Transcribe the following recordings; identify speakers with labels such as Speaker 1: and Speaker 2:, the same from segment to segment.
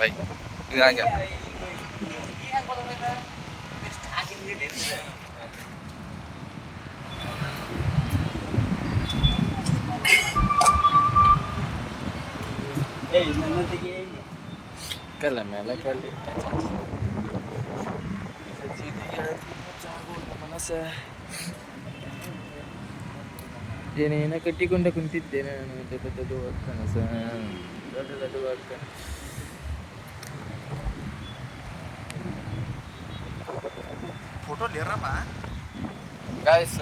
Speaker 1: By ಇದು ಹಂಗೆ ಕಲ್ಲ ಮೇಲೆ ಕಲ್ಲಿ ಮನಸ್ಸ ಏನೇನ ಕಟ್ಟಿಕೊಂಡ ಕುಂತಿದ್ದೇನೆ ನಾನು ದೊಡ್ಡ ದೊಡ್ಡ ಕನಸ ದೊಡ್ಡ ದೊಡ್ಡ ಕನಸ
Speaker 2: ಫೋಟೋ ಇರಮ್ಮ
Speaker 1: ಗಾಯ್ಸ್.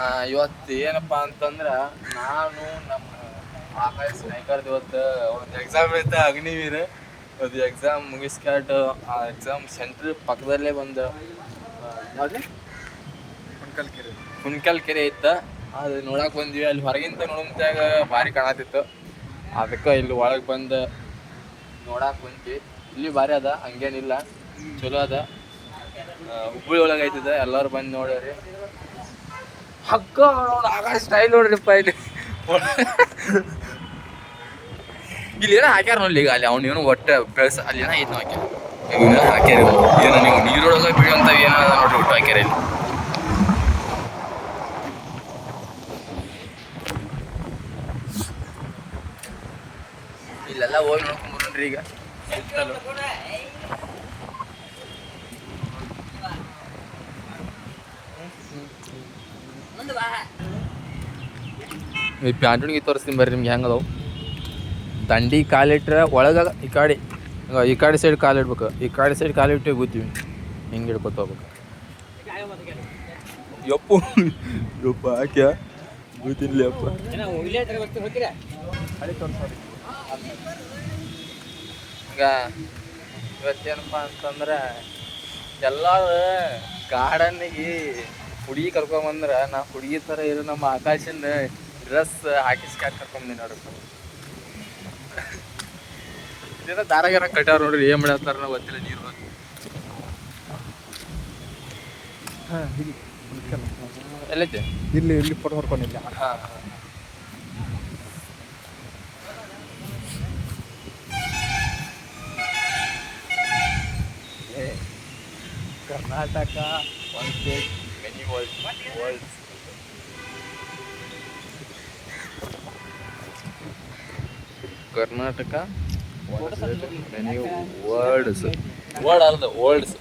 Speaker 1: ಆ, ಇವತ್ತು ಏನಪ್ಪ ಅಂತಂದ್ರೆ ನಾನು ನಮ್ಮ ಆಕಾಶ ನಾಯ್ಕರ್ದು ಇವತ್ತು ಒಂದು ಎಕ್ಸಾಮ್ ಐತೆ ಅಗ್ನಿವೀರ. ಅದು ಎಕ್ಸಾಮ್ ಮುಗಿಸ್ಕ್ಯಾಟ್ ಆ ಎಕ್ಸಾಮ್ ಸೆಂಟ್ರ್ ಪಕ್ಕದಲ್ಲೇ ಒಂದು ಹುಣ್ಕಲ್
Speaker 2: ಕೆರೆ
Speaker 1: ಹುಣ್ಕಲ್ ಕೆರೆ ಇತ್ತು. ಅದು ನೋಡಕ್ ಬಂದ್ವಿ. ಅಲ್ಲಿ ಹೊರಗಿಂತ ನೋಡಂತಾಗ ಭಾರಿ ಕಾಣತಿತ್ತು ಅದಕ್ಕೆ ಇಲ್ಲಿ ಒಳಗೆ ಬಂದು ನೋಡಕ್ ಬಂದ್ವಿ. ಇಲ್ಲಿ ಭಾರಿ ಅದ ಹಂಗೇನಿಲ್ಲ. ಚಲೋ ಅದ. ಹುಬ್ಬಳ್ಳಿ ಒಳಗೆ ಐತದ. ಎಲ್ಲರೂ ಬಂದು ನೋಡ್ರಿ ಹಕ್ಕ ನೋಡ ಸ್ಟೈಲ್ ನೋಡ್ರಿಪ್ಪ ಇಲ್ಲಿ. ಇಲ್ಲಿ ಏನೋ ಹಾಕ್ಯಾರ ನೋಡಿ ಈಗ. ಅಲ್ಲಿ ಅವ್ನು ಏನೋ ಒಟ್ಟು ಬೆಳೆಸ ಅಲ್ಲಿ ಏನೋ ಐತೆ ಹಾಕ್ಯಾರ. ಇವನ್ನ ಹಾಕ್ಯಾರ. ಏನೋ ನೀವು ನೀರೊಳಗೆ ಬೆಳೆಯುವಂಥ ಏನೋ ನೋಡ್ರಿ ಒಟ್ಟು ಹಾಕ್ಯಾರ ಇಲ್ಲಿ. ಇಲ್ಲೆಲ್ಲ ಹೋಗಿ ನೋಡ್ಕೊಂಡ್ರಿ ಈಗ. ಈ ಪ್ಯಾಂಟುಣಿಗೆ ತೋರಿಸ್ತೀನಿ ಬರ್ರಿ, ನಿಮ್ಗೆ ಹೆಂಗೆ ಅದಾವು? ದಂಡಿ ಕಾಲಿಟ್ರೆ ಒಳಗೆ ಈ ಕಾಡಿ ಈ ಕಡೆ ಸೈಡ್ ಕಾಲಿಡ್ಬೇಕು. ಈ ಕಡೆ ಸೈಡ್ ಕಾಲಿಟ್ಟು ಕೂತೀವಿ ಹಿಂಗೆ ಹಿಡ್ಕೊತ ಹೋಗ್ಬೇಕು. ಯಪ್ಪು. ಯಪ್ಪ ಆಕ್ಯ? ಕೂತಿನ್ಲಿ ಅಪ್ಪ ಈಗ ಇವತ್ತೇನಪ್ಪ ಅಂತಂದ್ರೆ ಎಲ್ಲಾರು ಗಾರ್ಡನ್ನಿಗೆ ಹುಡುಗಿ ಕರ್ಕೊಂಬಂದ್ರೆ ನಾ ಹುಡುಗಿ ಥರ ಇರೋ ನಮ್ಮ ಆಕಾಶನ ಡ್ರೆಸ್ ಹಾಕಿಸ್ಕಾಟ್ ಕರ್ಕೊಂಬಂದಿ ನೋಡ್ರಿ. ಇದೇನೋ ದಾರಾಗಾರ ಕಟ್ಟಾರ ನೋಡ್ರಿ ಏನ್ ಮಾಡತ್ತಾರ ನಾವು ಗೊತ್ತಿಲ್ಲ ನೀರು ಎಲ್ಲೈತೆ?
Speaker 2: ಇಲ್ಲಿ ಇಲ್ಲಿ photo
Speaker 1: ಹೊಡ್ಕೊಂಡಿಲ್ಲ Karnataka one state many world worlds Karnataka words word words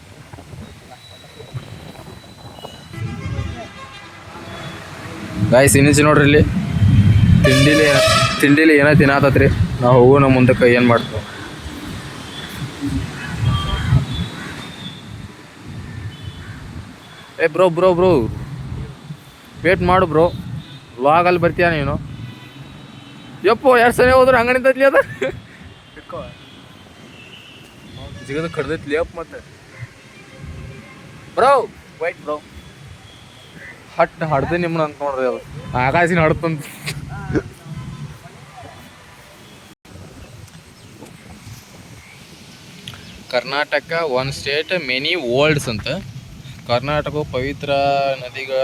Speaker 1: guys ಇನ್ನಿಸಿ ನೋಡ್ರಿ ಇಲ್ಲಿ. ತಿಂಡಿಲಿ ತಿಂಡಿಲಿ ಏನೋ ತಿನ್ನತ್ತತ್ರಿ ನಾವು ಹೋಗೋಣ ಮುಂದಕ್ಕೆ, ಏನು ಮಾಡ್ತೀವಿ. ಏ ಬ್ರೋ ಬ್ರೋ ಬ್ರೋ. ವೇಟ್ ಮಾಡು, ಬ್ರೋ. ವ್ಲಾಗಲ್ಲಿ ಬರ್ತೀಯ ನೀನು? ಯಪ್ಪೋ, ಎರಡು ಸರಿ ಹೋದ್ರೆ ಹಂಗೆ ನಿಂತೈತ್ಲಿ ಅದ. ಸಿಗದ ಕಡ್ದೈತಿ ಲೇಪ್ ಮತ್ತೆ. ಬ್ರೋ! ವೈಟ್ ಬ್ರೋ ಹಟ್ ಹಡ್ದೆ ನಿಮ್ಮನ್ನ ಅಂತ ನೋಡ್ರಿ ಅದು. ಆಕಾಶಿನ ಹಡ್ತಂತ Karnataka one state many worlds ಅಂತ. ಕರ್ನಾಟಕವು ಪವಿತ್ರ ನದಿಗಳ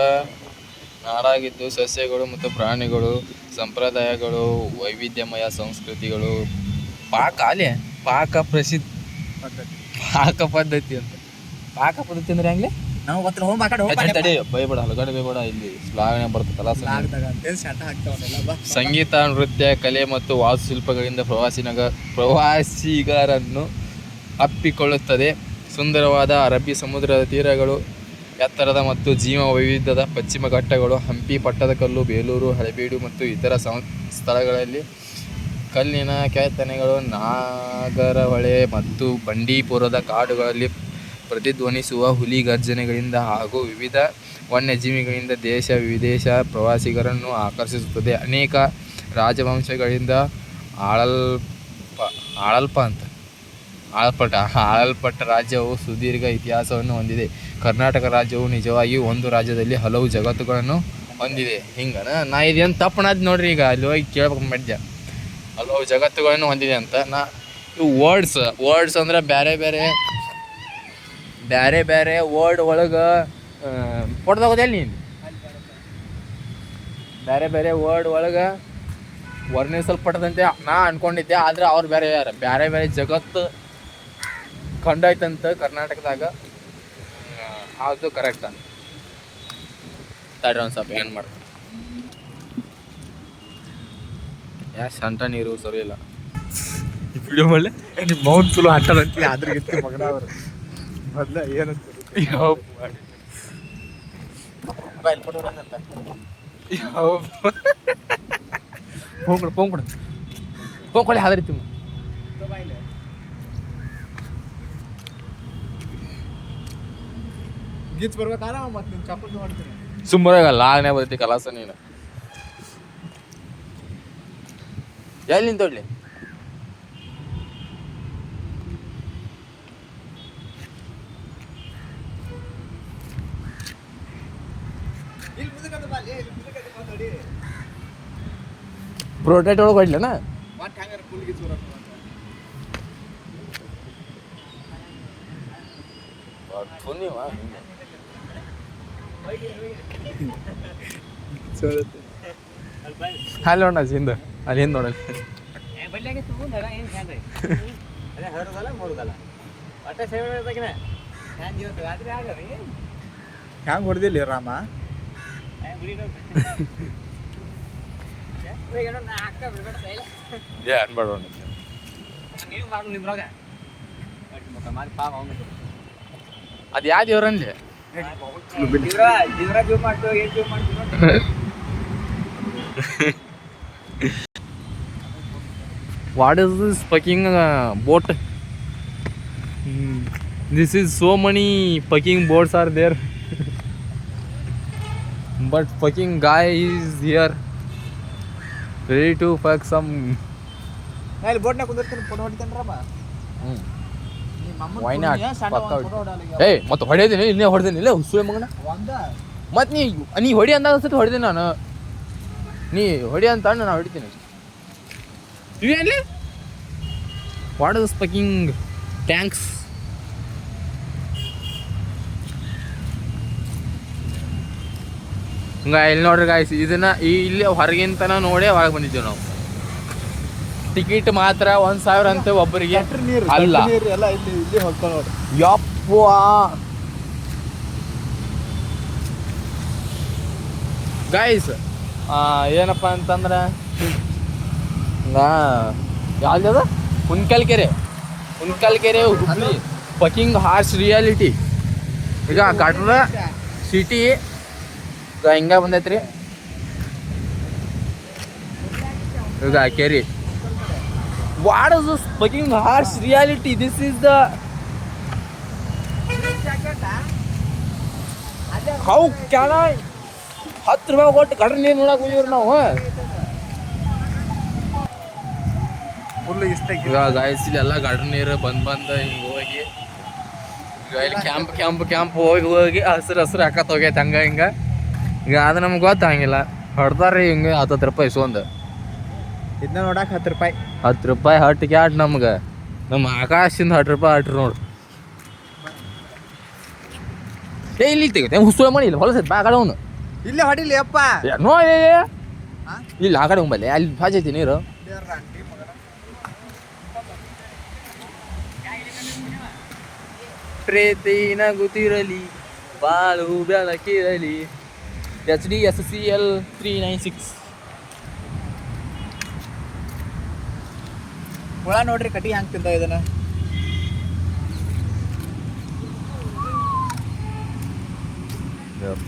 Speaker 1: ನಾಡಾಗಿದ್ದು ಸಸ್ಯಗಳು ಮತ್ತು ಪ್ರಾಣಿಗಳು ಸಂಪ್ರದಾಯಗಳು ವೈವಿಧ್ಯಮಯ ಸಂಸ್ಕೃತಿಗಳು. ಪಾಕ ಅಲ್ಲೇ ಪಾಕ ಪ್ರಸಿದ್ಧ ಪಾಕ ಪದ್ಧತಿ ಅಂತ. ಪಾಕ ಪದ್ಧತಿ ಅಂದ್ರೆ ಹೆಂಗ್ಲೆ?
Speaker 2: ನಾವು ಗೊತ್ತಿಲ್ಲ
Speaker 1: ತಡಿ ಬೈಬೇಡ ಹಲಗಡೆ ಬೈಬೇಡ ಇಲ್ಲಿ ಶ್ಲಾಘನೆ ಬರ್ತದಲ್ಲ ಸಂಗೀತ ನೃತ್ಯ ಕಲೆ ಮತ್ತು ವಾಸ್ತುಶಿಲ್ಪಗಳಿಂದ ಪ್ರವಾಸಿ ನಗರ ಪ್ರವಾಸಿಗರನ್ನು ಅಪ್ಪಿಕೊಳ್ಳುತ್ತದೆ. ಸುಂದರವಾದ ಅರಬ್ಬಿ ಸಮುದ್ರದ ತೀರಗಳು ಎತ್ತರದ ಮತ್ತು ಜೀವ ವೈವಿಧ್ಯದ ಪಶ್ಚಿಮ ಘಟ್ಟಗಳು ಹಂಪಿ ಪಟ್ಟದಕಲ್ಲು ಬೇಲೂರು ಹಳೆಬೀಡು ಮತ್ತು ಇತರ ಸಂ ಸ್ಥಳಗಳಲ್ಲಿ ಕಲ್ಲಿನ ಕೆತ್ತನೆಗಳು ನಾಗರಹೊಳೆ ಮತ್ತು ಬಂಡೀಪುರದ ಕಾಡುಗಳಲ್ಲಿ ಪ್ರತಿಧ್ವನಿಸುವ ಹುಲಿ ಗರ್ಜನೆಗಳಿಂದ ಹಾಗೂ ವಿವಿಧ ವನ್ಯಜೀವಿಗಳಿಂದ ದೇಶ ವಿದೇಶ ಪ್ರವಾಸಿಗರನ್ನು ಆಕರ್ಷಿಸುತ್ತದೆ. ಅನೇಕ ರಾಜವಂಶಗಳಿಂದ ಆಳಲ್ಪ ಆಳಲ್ಪ ಅಂತ ಆಳಲ್ಪಟ್ಟ ಆಳಲ್ಪಟ್ಟ ರಾಜ್ಯವು ಸುದೀರ್ಘ ಇತಿಹಾಸವನ್ನು ಹೊಂದಿದೆ. ಕರ್ನಾಟಕ ರಾಜ್ಯವು ನಿಜವಾಗಿ ಒಂದು ರಾಜ್ಯದಲ್ಲಿ ಹಲವು ಜಗತ್ತುಗಳನ್ನು ಹೊಂದಿದೆ. ಹಿಂಗನ ನಾ ಇದೇನು ತಪ್ಪಣಾದ್ ನೋಡ್ರಿ ಈಗ ಅಲ್ಲಿ ಹೋಗಿ ಕೇಳ್ಬೇಕು ಮಧ್ಯ. ಹಲವು ಜಗತ್ತುಗಳನ್ನು ಹೊಂದಿದೆ ಅಂತ? ನಾ, ಇವು ವರ್ಡ್ಸ್ ವರ್ಡ್ಸ್ ಅಂದ್ರೆ ಬೇರೆ ಬೇರೆ ಬೇರೆ ಬೇರೆ ವರ್ಡ್ ಒಳಗೆ ಕೊಡ್ದಾಗೋದಿಲ್ಲ ನೀನು? ಬೇರೆ ಬೇರೆ ವರ್ಡ್ ಒಳಗೆ ವರ್ಣಿಸಲ್ಪಟ್ಟದಂತೆ ನಾ ಅನ್ಕೊಂಡಿದ್ದೆ, ಆದ್ರೆ ಅವ್ರು ಬೇರೆ ಯಾರು ಬೇರೆ ಬೇರೆ ಜಗತ್ತು ಕಂಡೈತಂತ ಕರ್ನಾಟಕದಾಗ. ಅದು ಕರೆಕ್ಟ್ ಅಂತ ತಡ್ರಿ ಒಂದು ಸ್ವಲ್ಪ ಏನು ಮಾಡ್ತಾರೆ ಯಾ ಸಂಟ ನೀರು ಸರಿ ಇಲ್ಲ
Speaker 2: ವಿಡಿಯೋ ಮಾಡಲೆ ನಿಮ್ಮ ಮೌನ್ ಚಲೋ ಅಂಟದಂತಿ ಅದ್ರ ಗಿತ್ತಿ ಮಗನ ಅವರು ಮೊದ್ಲ ಏನಂತ
Speaker 1: ಪೋಂಕೊಡು ಪೋಂಕೊಡು ಪೋಂಕೊಳೆ ಹಾದರಿತಿ
Speaker 2: ಗೀಚ್ ಬರ್ಬೇಕಾರ ಮತ್ತೆ ನಿನ್ ಚಪ್ಪಲ್ ನೋಡ್ತೀನಿ
Speaker 1: ಸುಮ್ಮನೆ ಲಾಗ್ನೇ ಬರ್ತೈತಿ ಕಲಾಸ ನೀನು. ಎಲ್ಲಿ ನಿಂತೊಡ್ಲಿ
Speaker 2: ಇಲ್ಲಿ ಮುಂದಕ್ಕೆ ಬಾ ಇಲ್ಲಿ ಮುಂದಕ್ಕೆ ಬಾ ನೋಡಿ.
Speaker 1: ಪ್ರೋಟೇಟ್ ಒಳಗೆ ಹೊಡ್ಲೇನ
Speaker 2: ಮತ್ತೆ ಹಂಗಾರೆ ಫುಲ್ ಗೀಚ್
Speaker 1: ನೋಡಲ್ಲ.
Speaker 2: ಹ್ಯಾಂಗ ಹೊಡೆದಿಲ್ಲ ರಾಮ?
Speaker 1: ಏ ಅನ್ಬೇಡ ಅದು ಯಾವ ದೇವ್ರನ್ಲಿ what is this fucking boat this is so many fucking boats are there but fucking guy is here ready to fuck some
Speaker 2: ನಾ ಇಲ್ಲಿ ಬೋಟ್ನಾಗ ಕುಂದಿರ್ತೀನಿ ಫೋಟೋ ಹೊಡಿತೇನೆ ರಾಮ ನಿಮ್ಮ ಅಮ್ಮನ್
Speaker 1: Why not?
Speaker 2: ಕುಂದ್ರಿ, ಸಣ್ಣ
Speaker 1: ಪಕ್ಕ
Speaker 2: ಒಂದ್ photo ಹೊಡ್ಯಾಲಿ.
Speaker 1: ಏಯ್ ಮತ್ತೆ ಹೊಡೆದೀನಿ ಇನ್ನೇ ಹೊಡೆದೇನಿ ಇಲ್ಲ ಹುಸುವೆ ಮಗನ? ಮತ್ತೆ ನೀ ನೀ ಹೊಡಿ ಅಂದಾಗ ಅನ್ಸುತ್ತೆ ಹೊಡೆದೆ ನಾನು. ನೀ ಹೊಡಿ ಅಂತ ನಾನು ಹೊಡಿತೀನಿ. ಇವೇನ್ಲಿ ವಾಟ್ ಇಸ್ ಪಕಿಂಗ್ ಟ್ಯಾಂಕ್ಸ್ ಹಂಗ ಇಲ್ಲಿ ನೋಡ್ರಿ ಗಾಯ್ಸ್ ಇದನ್ನ ಇಲ್ಲಿ ಹೊರಗಿಂತನ ನೋಡಿ ಹೊರಗೆ ಬಂದಿದ್ದೀವಿ ನಾವು. ಟಿಕೆಟ್ ಮಾತ್ರ ಒಂದ್ ಸಾವಿರ ಅಂತ ಒಬ್ಬರಿಗೆ ಅಲ್ಲ. ಯಪ್ಪ. ಗೈಸ್ ಏನಪ್ಪ ಅಂತಂದ್ರೆ ನಾ ಯಾವ್ದದ ಹುನ್ಕಲ್ ಕೆರೆ ಹುನ್ಕಲ್ ಕೆರೆ ಹುಬ್ಳಿ. ಪಕಿಂಗ್ ಹಾರ್ಸ್ ರಿಯಾಲಿಟಿ ಈಗ ಕಟ್ಟದ ಸಿಟಿ ಹಿಂಗ ಬಂದೈತ್ರಿ. ಈಗ ಕೆರೆ. What is this fucking horse reality this is the how can I ಹತ್ತು ರೂಪಾಯಿ ಕೊಟ್ಟು ಕಡ್ರಿ ನೀರು ನೋಡಕ್ ಹೋಗಿವ್ರಿ ನಾವು.
Speaker 2: ಫುಲ್ ಇಷ್ಟ
Speaker 1: ಈಗ ಗಾಯಸ್ ಎಲ್ಲ ಗಾರ್ಡನ್ ನೀರು ಬಂದ್ ಬಂದ ಹಿಂಗ ಹೋಗಿ. ಈಗ ಇಲ್ಲಿ ಕ್ಯಾಂಪ್ ಕ್ಯಾಂಪ್ ಕ್ಯಾಂಪ್ ಹೋಗಿ ಹೋಗಿ ಹಸಿರು ಹಸಿರು ಹಾಕತ್ ಹೋಗೈತೆ ಹಂಗ ಹಿಂಗ. ಈಗ ಅದು ನಮ್ಗೆ ಗೊತ್ತಾಗಿಲ್ಲ ಹೊಡ್ದಾರ್ರಿ ಹಿಂಗೆ ಹತ್ತತ್ತು ರೂಪಾಯಿ ಇಸ್ಕೊಂಡ್.
Speaker 2: ಇದನ್ನ ನೋಡಕ್ ಹತ್ತು ರೂಪಾಯಿ.
Speaker 1: ಹತ್ತು ರೂಪಾಯಿ ಹಟ್ ಕ್ಯಾಟ್ ನಮ್ಗೆ. ನಮ್ಮ ಆಕಾಶದಿಂದ ಹತ್ತು ರೂಪಾಯಿ ಹಟ್ರಿ ನೋಡು. ಏ ಇಲ್ಲಿ ತೆಗಿತ ಹುಸುಳೆ ಮಾಡಿ ಇಲ್ಲ ಹೊಲಸೈತೆ ಬಾ ಕಡೆ ಅವನು
Speaker 2: ಇಲ್ಲೇ ಹೊಡಿಲಿ ಅಪ್ಪ.
Speaker 1: ನೋ? ಇಲ್ಲಿ ಆ ಕಡೆ ಹೋಗ್ಬಲ್ಲಿ ಅಲ್ಲಿ ಭಾಜೈತಿ ನೀರು. ಪ್ರೀತಿ ನಗುತ್ತಿರಲಿ ಬಾಳು ಬೆಳಕಿರಲಿ. H D S C L three nine six
Speaker 2: ಹುಳ ನೋಡ್ರಿ ಕಟಿ ಹಂಗ್ ತಿಂತ ಇದನ್ನ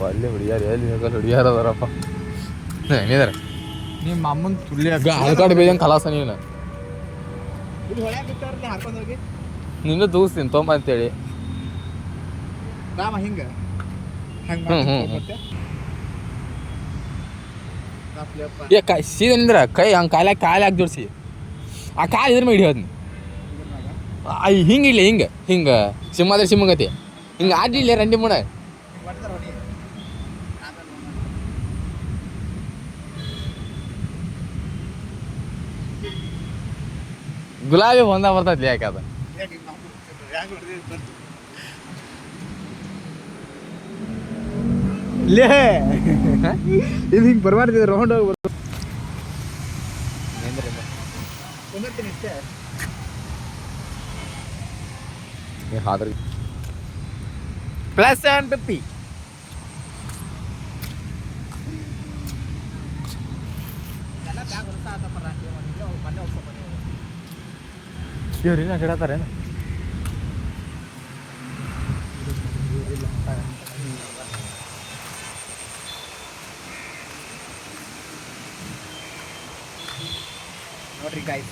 Speaker 1: ಅಲ್ಲಿ ಹುಡುಗಿಯಾರ ಎಲ್ಲಿ ಹೋಗಲ್ಲ ಹುಡುಗಿಯಾರ ಅದಾರಪ್ಪ. ಏನಿದಾರ
Speaker 2: ನಿಮ್ಮ ಅಮ್ಮನ್ ತುಳ್ಳಿ
Speaker 1: ಹಳ್ಕಾಡು ಬೇಜಂಗೆ ಕಲಾಸ ನೀನು. ನಿನ್ನ ತೂಸ್ತೀನಿ ತೊಂಬ ಅಂತೇಳಿ
Speaker 2: ರಾಮ ಹಿಂಗ?
Speaker 1: ಏ ಕೈ ಸೀದಾ ನಿಂದ್ರ ಕೈ ಹಂಗೆ ಕಾಲಾಗ ಕಾಲಾಗ ಜೋಡಿಸಿ. ಆ ಕಾಲು ಇದ್ರ ಮೇಲೆ ಹಿಡಿಯೋದ್ನಿ
Speaker 2: ಅಯ್ಯ
Speaker 1: ಹಿಂಗೆ ಇಲ್ಲ ಹಿಂಗ ಹಿಂಗೆ ಸಿಂಹಗತಿ ಹಿಂಗೆ ಆಡ್ಲಿಲ್ಲ ರಂಡಿ
Speaker 2: ನೋಡೋಣ.
Speaker 1: ಗುಲಾಬಿ ಬಂದ ಬರ್ತೈತಿ ಯಾಕೆ ಅದು?
Speaker 2: ಲೇ ಇದು ಹಿಂಗೆ ಬರಬಾರ್ದು ರೌಂಡ್ ಹೋಗಿ
Speaker 1: ಹಾದ್ರಿ ಪ್ಲಸ್ ಆ್ಯಂಡ್ ಪಿ ಇವ್ರಿನ ಕೇಳತ್ತಾರೇನು
Speaker 2: ನೋಡ್ರಿ ಗಾಯ್ಸ್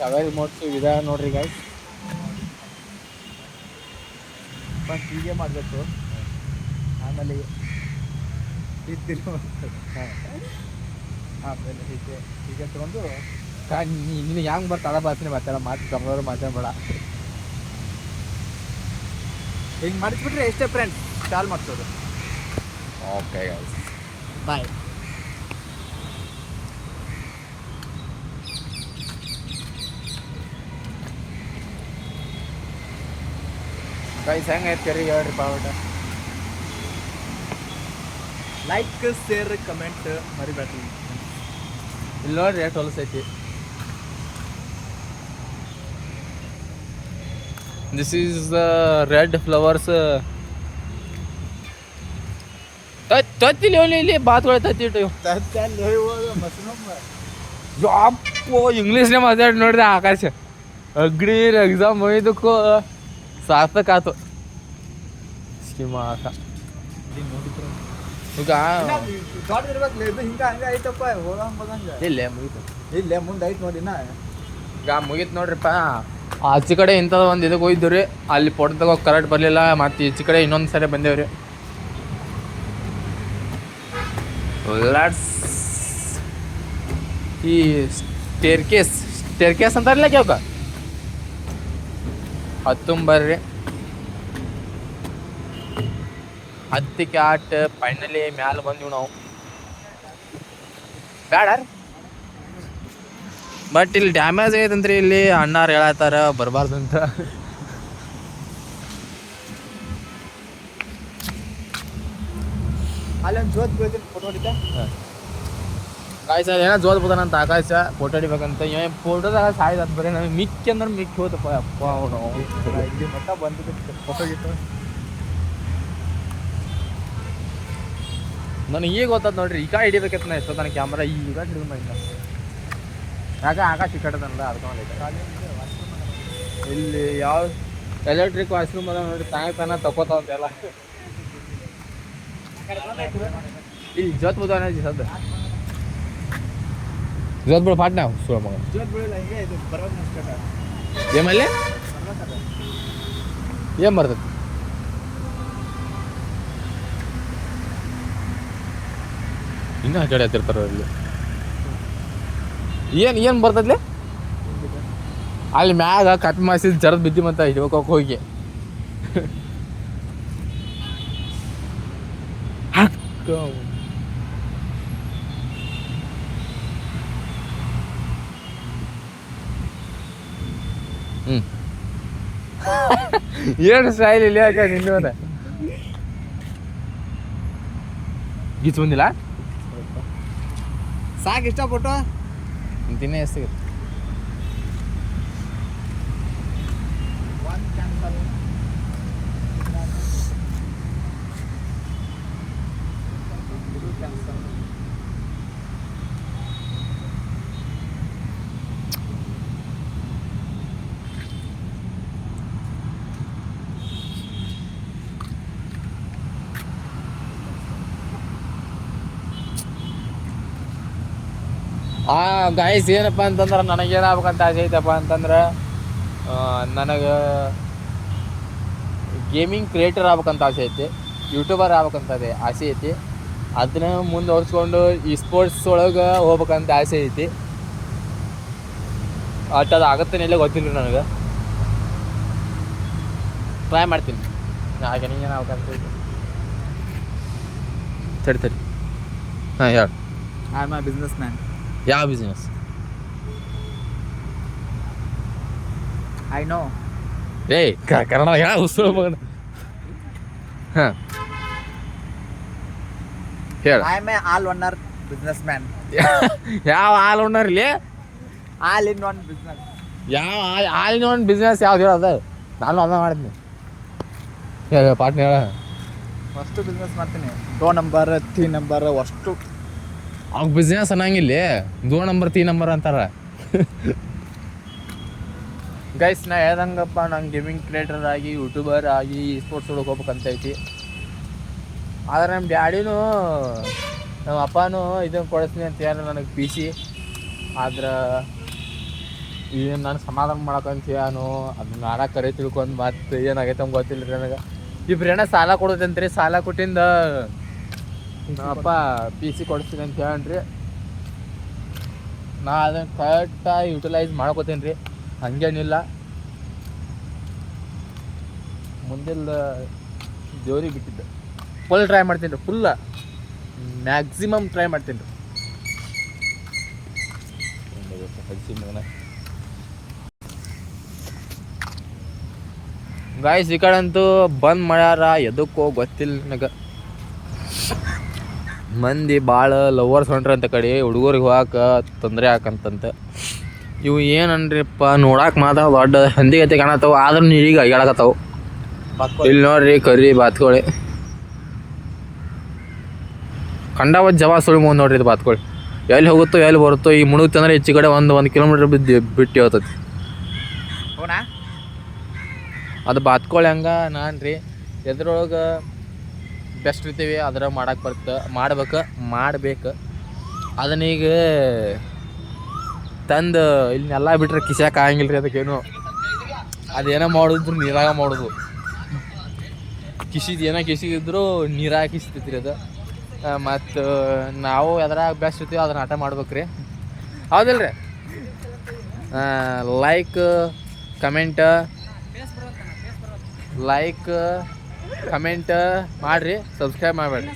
Speaker 1: ಟವೆಲ್ ಮೋಟ್ಸು ಇದ. ನೋಡ್ರಿ ಗಾಯ್ಸ್
Speaker 2: ಫಸ್ಟ್ ಹೀಗೆ ಮಾಡಬೇಕು. ಆಮೇಲೆ ಇದ್ದಿಲ್ಲ ಆಮೇಲೆ ಹೀಗೆ ಹೀಗೆ ತಗೊಂಡು
Speaker 1: ನಿನಗೆ ಹೆಂಗ್ ಬರ್ತಾಳ ಬಾಸ್ನೆ ಮಾತಾಡ ಮಾತು ಕಮ್ಮದವ್ರು ಮಾತಾಡಬೇಡ.
Speaker 2: ಹಿಂಗೆ ಮಾಡಿಸ್ಬಿಟ್ರೆ ಎಷ್ಟೇ ಫ್ರೆಂಡ್ಸ್ ಚಾಲ್ ಮಾಡಿಸೋದು.
Speaker 1: ಓಕೆ
Speaker 2: ಬಾಯ್
Speaker 1: ಗೈಸ್ ಹೆಂಗೆ ಐತೆ ಕರಿ ಹೇಳ್ರಿ ಪಾವಟ
Speaker 2: ಲೈಕ್ ಶೇರ್ ಕಮೆಂಟ್ ಮರಿಬೇಡ್ರಿ
Speaker 1: ಇಲ್ಲಿ ನೋಡ್ರಿ ಎಷ್ಟು ಹೊಲಸೈತಿ this is the red flowers ತತ್ತಿಲಿ ಅವನು ಇಲ್ಲಿ ಬಾತ್ಗಳು ತತ್ತಿಟ್ಟು ಯಾಪೋ ಇಂಗ್ಲೀಷ್ನೇ ಮಾತಾಡಿ ನೋಡಿದೆ ಆಕಾಶ. ಅಗ್ರಿ ಎಕ್ಸಾಮ್ ಒಯ್ದಕ್ಕೂ ಸಾರ್ಥಕ ಆತು ಸ್ಕೀಮ್ ಆಕ ಈಗ ಇಲ್ಲೇ ಮುಗೀತು.
Speaker 2: ಇಲ್ಲೇ ಮುಂದೆ ಐತೆ ನೋಡಿ
Speaker 1: ಈಗ ಮುಗೀತು ನೋಡ್ರಿಪ್ಪ. ಆಚೆ ಕಡೆ ಇಂಥದ್ದು ಒಂದು ಇದಕ್ಕೆ ಹೋಗಿದ್ದು ರೀ. ಅಲ್ಲಿ ತಗೋ ಕರೆಕ್ಟ್ ಬರಲಿಲ್ಲ. ಮತ್ತು ಈಚೆ ಕಡೆ ಇನ್ನೊಂದು ಸರಿ ಬಂದೇವ್ರಿ ಈ ಸ್ಟೇರ್ ಕೇಸ್ ಸ್ಟೇರ್ ಕೇಸ್ ಅಂತಾರಲ್ಲ ಕೇಳ್ಕ ಹತ್ತೊಂಬರ್ರಿ ಹತ್ತಿ ಕ್ಯಾಟ್ ಫೈನಲಿ ಮ್ಯಾಲ ಬಂದೀವಿ ನಾವು. ಬೇಡ ಬಟ್ ಇಲ್ಲಿ ಡ್ಯಾಮೇಜ್ ಆಗೈತಂತ್ರಿ ಇಲ್ಲಿ ಅಣ್ಣಾರು ಹೇಳತ್ತಾರ ಬರಬಾರ್ದು ಅಂತ
Speaker 2: ಅಲ್ಲೊಂದು ಜೋತ್ ಬೀಳ್ತೀನಿ ಫೋಟೋ ಹೊಡಿತಾ?
Speaker 1: ಆಕಾಶ ಏನೋ ಜೋದ್ ಅಂತ ಆಕಾಶ. ಫೋಟೋ ಹಿಡಿಬೇಕಂತ. ಇವ ಫೋಟೋದಾಗ ಸಾಯ್ದು ಅದು ಬರೀ ನಮಗೆ ಮಿಕ್ಕಿ ಅಂದ್ರೆ ಮಿಕ್ಕಿ ಹೋತಪ್ಪ ಅಪ್ಪ ಅವನು.
Speaker 2: ಇಲ್ಲಿ ಮಟ್ಟ ಬಂದಿದ್ದು ಫೋಟೋ ಗಿಟ್ಟು.
Speaker 1: ನನಗೆ ಈಗ ಗೊತ್ತದ ನೋಡ್ರಿ ಈಗ ಹಿಡಿಬೇಕಂತ ನಾ ಎಷ್ಟೋ ತನಕ ಕ್ಯಾಮ್ರಾ ಈಗ ಹಿಡಿದು ಮಾಡಿದ್ದ ಯಾಕೆ ಆಕಾಶ ಈ ಕಡೆದಲ್ಲ ಅದಕ್ಕೆ ಇಲ್ಲಿ ಯಾವ ಎಲೆಕ್ಟ್ರಿಕ್ ವಾಶ್ರೂಮ್ ಅದ ನೋಡಿ ತಾಯಿ ತಾನ ತಕೋತಾವ ಎಲ್ಲ. ಇಲ್ಲಿ ಜೋತ್ ಬುದಾನ ಸದ್ದ.
Speaker 2: ಬೀಳಿಲ್ಲ ಹಿಂಗೆ ಇದು ಬರ್ಬೇಕು ಅನ್ಸ್ಕೊಂಡ
Speaker 1: ಏಮಲ್ಲಿ ಏನ್ ಬರ್ತೈತಿ? ಇನ್ನೂ ಕಡೆ ಹತ್ತಿರ್ತಾರ ಇಲ್ಲಿ ಏನ್ ಏನ್ ಬರ್ತೈತ್ಲೆ? ಅಲ್ಲಿ ಮ್ಯಾಗ ಕಟ್ ಮಾಡಿಸಿದ್ ಜರದ್ ಬಿದ್ದಿ ಮತ್ತ ಹಿಡ್ಬೇಕೋಕ್ ಹೋಗಿ. ಹಾಕ್ಕ. ಏನು ಸ್ಟೈಲ್ ಇಲ್ಲಿ ಯಾಕೆ ನಿನ್ನ ಗೀಚ್ ಬಂದಿಲ್ಲ?
Speaker 2: ಸಾಕು ಇಷ್ಟಪಟ್ಟು.
Speaker 1: ತಿನ್ನೇ ಎಷ್ಟು ಆ ಗಾಯಸ್ ಏನಪ್ಪ ಅಂತಂದ್ರೆ ನನಗೇನಾಗ್ಬೇಕಂತ ಆಸೆ ಐತಪ್ಪ ಅಂತಂದ್ರೆ ನನಗೆ ಗೇಮಿಂಗ್ ಕ್ರಿಯೇಟರ್ ಆಗ್ಬೇಕಂತ ಆಸೆ ಐತಿ ಯೂಟ್ಯೂಬರ್ ಆಗ್ಬೇಕಂತ ಅದೇ ಆಸೆ ಐತಿ. ಅದನ್ನ ಮುಂದುವರ್ಸ್ಕೊಂಡು ಈ ಸ್ಪೋರ್ಟ್ಸ್ ಒಳಗೆ ಹೋಗ್ಬೇಕಂತ ಆಸೆ ಐತಿ. ಅಟ್ ಅದು ಆಗತ್ತೇನಿಲ್ಲ ಗೊತ್ತಿಲ್ಲ ನನಗೆ. ಟ್ರೈ ಮಾಡ್ತೀನಿ. ಹಾಗೆ ನಿಂಗೆ ಆಗ್ಬೇಕಂತ ಐತಿ. ಸರಿ ತಡಿ ಹಾಂ ಹೇಳಿ
Speaker 2: I am a business man
Speaker 1: ಯಾವ ಬಿಸ್ನೆಸ್
Speaker 2: ಐ ನೋ
Speaker 1: ಏ ಕನ್ನಡ ಯಾವ ಹುಸ್ಸು ಮಗನ ಹಾಂ. ಹೇಳ.
Speaker 2: I am a all owner businessman
Speaker 1: ಯಾವ ಹಾಲು ಇಲ್ಲಿ?
Speaker 2: ಆಲ್ ಇನ್ ಒನ್ ಬಿಸ್ನೆಸ್
Speaker 1: ಯಾವ all all in one business ಯಾವ್ದು ಹೇಳೋದು ನಾನು ಅದ ಮಾಡಿದ್ನಿ. ಹೇಳ ಪಾಟ್ನ ಹೇಳ.
Speaker 2: ಫಸ್ಟ್ ಬಿಸ್ನೆಸ್ ಮಾಡ್ತೀನಿ. ಟೋ ನಂಬರ್ ತ್ರೀ ನಂಬರ್ ಅಷ್ಟು.
Speaker 1: ಅವ್ಗ ಬಿಸ್ನೆಸ್ ಅನ್ನಂಗಿಲ್ಲ ದೋ ನಂಬರ್ ತೀ ನಂಬರ್ ಅಂತಾರ. ಗೈಸ್ ನಾ ಹೇಳ್ದಂಗಪ್ಪ ನಂಗೆ ಗೇಮಿಂಗ್ ಕ್ರಿಯೇಟರ್ ಆಗಿ ಯೂಟ್ಯೂಬರ್ ಆಗಿ ಸ್ಪೋರ್ಟ್ಸ್ ಒಳಗೆ ಹೋಗ್ಬೇಕಂತ ಐತಿ. ಆದ್ರೆ ನಮ್ಮ ಡ್ಯಾಡಿನೂ ನಮ್ಮ ಅಪ್ಪನೂ ಇದನ್ನು ಕೊಡಿಸ್ತೀನಿ ಅಂತ ಹೇಳಿ ನನಗೆ ಪಿ ಸಿ ಆದ್ರೆ ಏನು ನಾನು ಸಮಾಧಾನ ಮಾಡಕಂತೀಯಾನು ನಾನು ಅದನ್ನ ನಾಡ ಕರೆ ತಿಳ್ಕೊಂಡು ಮತ್ತೆ ಏನಾಗೈತೆ ಗೊತ್ತಿಲ್ಲ ರೀ ನನಗೆ ಇಬ್ರೇನ ಸಾಲ ಕೊಡೋದಂತ್ರಿ, ಸಾಲ ಕೊಟ್ಟಿಂದ ನಮ್ಮಪ್ಪ ಪಿ ಸಿ ಕೊಡಿಸ್ತೀನಿ ಅಂತ ಹೇಳ್ರಿ ನಾ ಅದನ್ನು ಕರೆಕ್ಟಾಗಿ ಯುಟಿಲೈಸ್ ಮಾಡ್ಕೋತೀನಿ ರೀ ಹಂಗೇನಿಲ್ಲ. ಮುಂದೆಲ್ಲ ದೇವ್ರಿಗೆ ಬಿಟ್ಟಿದ್ದೆ. ಫುಲ್ ಟ್ರೈ ಮಾಡ್ತೀನಿ ರೀ ಫುಲ್ ಮ್ಯಾಕ್ಸಿಮಮ್ ಟ್ರೈ ಮಾಡ್ತೀನಿ ರೀ ಗಾಯ್ಸ್ ಈ ಕಡೆ ಬಂದ್ ಮಾಡ್ಯಾರ, ಎದಕ್ಕೋ ಗೊತ್ತಿಲ್ಲ ನನಗೆ. ಮಂದಿ ಭಾಳ ಲವರ್ಸ್ ಹೊಂಟ್ರಿ ಅಂತ ಕಡೆ ಹುಡುಗರಿಗೆ ಹೋಗಾಕ ತೊಂದರೆ ಆಕಂತಂತ ಇವು ಏನನ್ರಿಪ್ಪ ನೋಡಕ್ಕೆ ಮಾತ್ರ ದೊಡ್ಡ ಹಂದಿಗತೆ ಕಾಣತ್ತವು ಆದ್ರೂ ಈಗ ಅಗ್ಯಾಡಕತ್ತಾವ ಇಲ್ಲಿ ನೋಡ್ರಿ ಕರಿ ಬಾತ್ಕೋಳಿ. ಕಂಡಾವತ್ ಜವಾ ಸುಳಿ ಮುಂದೆ ನೋಡ್ರಿ ಇದು ಬಾತ್ಕೋಳಿ. ಎಲ್ಲಿ ಹೋಗುತ್ತೋ ಎಲ್ಲಿ ಬರುತ್ತೋ ಈ ಮುಳುಗ್ತಂದ್ರೆ ಹೆಚ್ಚು ಕಡೆ ಒಂದು ಒಂದು ಕಿಲೋಮೀಟ್ರ್ ಬಿದ್ದು ಬಿಟ್ಟು ಹೋಗ್ತದೆ
Speaker 2: ಹೋನಾ
Speaker 1: ಅದು ಬಾತ್ಕೊಳ್ಳಿ ಹಂಗ ನಾನು ರೀ ಎದ್ರೊಳಗೆ ಬೆಸ್ಟ್ ಇರ್ತೀವಿ ಅದ್ರ ಮಾಡಕ್ಕೆ ಬರ್ತ ಮಾಡ್ಬೇಕು, ಮಾಡಬೇಕು. ಅದನ್ನ ಈಗ ತಂದು ಇಲ್ಲೆಲ್ಲ ಬಿಟ್ಟರೆ ಕಿಸ್ಯಾಕ ಆಗಂಗಿಲ್ಲ ರೀ ಅದಕ್ಕೇನು. ಅದೇನೋ ಮಾಡೋದ್ರು ನೀರಾಗ ಮಾಡೋದು. ಕಿಸಿದು ಏನೋ ಕಿಸಿದ್ರು ನೀರಾಗ ಕಿಸ್ತೈತಿ ರೀ ಅದು ಮತ್ತು ನಾವು ಎದ್ರಾಗ ಬೆಸ್ಟ್ ಇರ್ತೀವಿ ಅದನ್ನ ಆಟ ಮಾಡ್ಬೇಕು ರೀ ಹೌದಿಲ್ಲ ರೀ ಲೈಕ್ ಕಮೆಂಟ್ ಲೈಕ್ ಕಮೆಂಟ್ ಮಾಡಿರಿ ಸಬ್ಸ್ಕ್ರೈಬ್ ಮಾಡಬೇಡಿ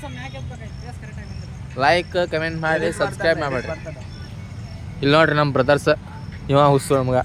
Speaker 1: ಲೈಕ್ ಕಮೆಂಟ್ ಮಾಡಿರಿ ಸಬ್ಸ್ಕ್ರೈಬ್ ಮಾಡಬೇಡಿ ಇಲ್ಲಿ ನೋಡ್ರಿ ನಮ್ಮ ಬ್ರದರ್ಸ್ ಇವ ಹುಸ್ಸು ನಮ್ಗೆ.